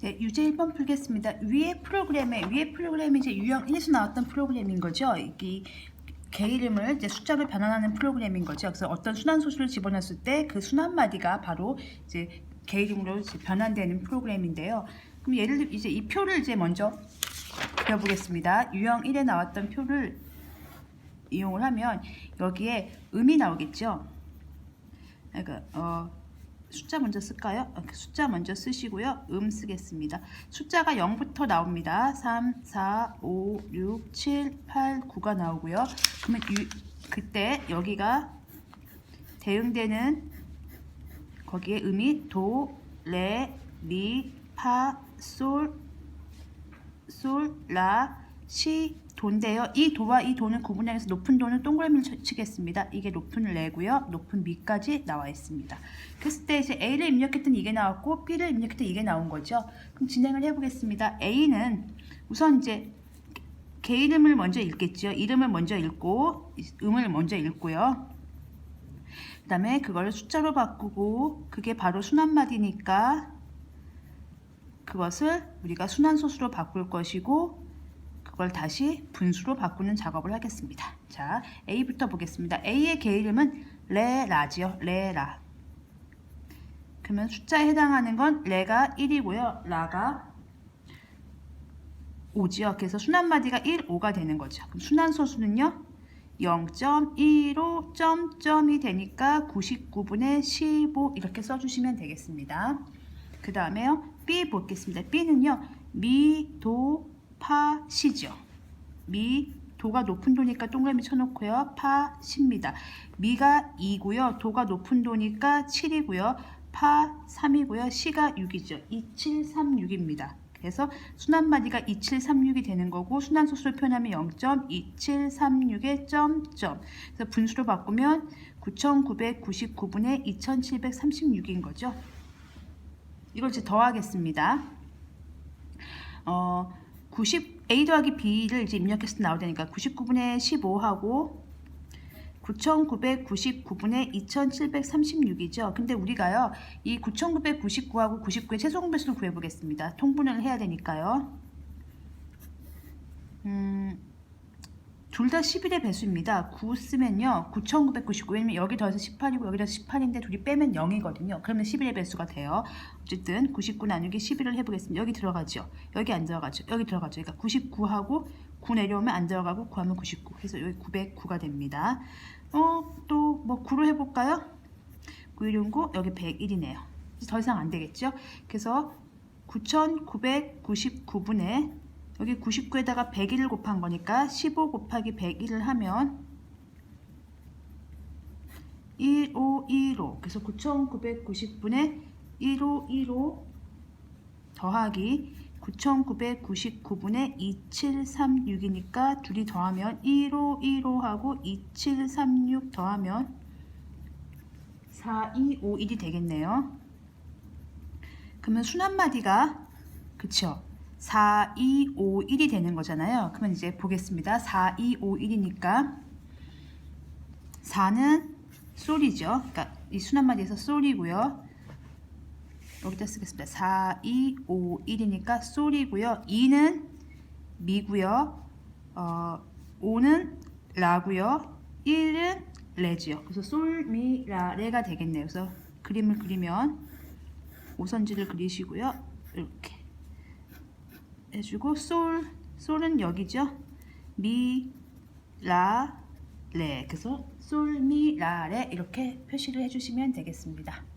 네, 유제 1번 풀겠습니다. 위에 프로그램에 위에 프로그램이 이제 유형 1에서 나왔던 프로그램인 거죠. 이개 이름을 이제 숫자로 변환하는 프로그램인 거죠. 그래서 어떤 순환 소수를 집어넣었을 때 그 순환 마디가 바로 이제 개 이름으로 이제 변환되는 프로그램인데요. 그럼 예를 들어 이제 이 표를 이제 먼저 그려보겠습니다. 유형 1에 나왔던 표를 이용을 하면 여기에 음이 나오겠죠. 그러니까 어, 숫자 먼저 쓸까요? 어, 숫자 먼저 쓰시고요. 음 쓰겠습니다. 숫자가 0부터 나옵니다. 3, 4, 5, 6, 7, 8, 9가 나오고요. 그러면 유, 그때 여기가 대응되는 거기에 음이 도, 레, 미, 파, 솔, 솔, 라, 시, 도인데요. 이 도와 이 도는 구분해서 높은 도는 동그라미를 쳐- 치겠습니다. 이게 높은 레고요. 높은 미까지 나와 있습니다. 그랬을 때 이제 A를 입력했더니 이게 나왔고 B를 입력했더니 이게 나온 거죠. 그럼 진행을 해보겠습니다. A는 우선 이제 개 이름을 먼저 읽겠죠. 이름을 먼저 읽고 음을 먼저 읽고요. 그 다음에 그걸 숫자로 바꾸고 그게 바로 순환마디니까 그것을 우리가 순환소수로 바꿀 것이고 그걸 다시 분수로 바꾸는 작업을 하겠습니다. 자, A부터 보겠습니다. A의 개 이름은 레라지요. 레라. 그러면 숫자에 해당하는 건 레가 1이고요. 라가 5지요. 그래서 순환마디가 1, 5가 되는 거죠. 그럼 순환소수는요. 0.15 점점이 되니까 99분의 15 이렇게 써주시면 되겠습니다. 그 다음에요. B 보겠습니다. B는요. 미, 도, 파, 시죠. 미, 도가 높은 도니까 동그라미 쳐놓고요. 파, 시입니다. 미가 2고요. 도가 높은 도니까 7이고요. 파, 3이고요. 시가 6이죠. 2736입니다. 그래서 순환마디가 2736이 되는 거고 순환소수로 표현하면 0.2736의 점점 그래서 분수로 바꾸면 9999분의 2736인 거죠. 이걸 이제 더하겠습니다. 어, 90 A 더하기 B를 이제 입력해서 나오다니까 99분의 15하고 9999분의 2736이죠. 근데 우리가요. 이 9999하고 99의 최소 공배수를 구해 보겠습니다. 통분을 해야 되니까요. 음, 둘 다 11의 배수입니다. 9 쓰면요. 9999 왜냐면 여기 더해서 18이고 여기 더해서 18인데 둘이 빼면 0이거든요. 그러면 11의 배수가 돼요. 어쨌든 99 나누기 11을 해보겠습니다. 여기 들어가죠. 여기 안 들어가죠. 여기 들어가죠. 그러니까 99하고 9 내려오면 안 들어가고 9하면 99. 그래서 여기 909가 됩니다. 어, 또 뭐 9로 해볼까요? 919 여기 101이네요. 더 이상 안 되겠죠? 그래서 9999분에 여기 99에다가 101을 곱한 거니까 15 곱하기 101을 하면 1515 그래서 9990분에 1515 더하기 9999분의 2736이니까 둘이 더하면 1515하고 2736 더하면 4251이 되겠네요. 그러면 순환마디가 그쵸 4251이 되는 거잖아요. 그러면 이제 보겠습니다. 4251이니까 4는 솔이죠. 그러니까 이 순환마디에서 솔이고요. 여기다 쓰겠습니다. 4, 2, 5, 1이니까 솔이고요. 2는 미고요. 어, 5는 라고요. 1은 레지요. 그래서 솔, 미, 라, 레가 되겠네요. 그래서 그림을 그리면 오선지를 그리시고요. 이렇게 해주고 솔, 솔은 여기죠. 미, 라, 레. 그래서 솔, 미, 라, 레 이렇게 표시를 해주시면 되겠습니다.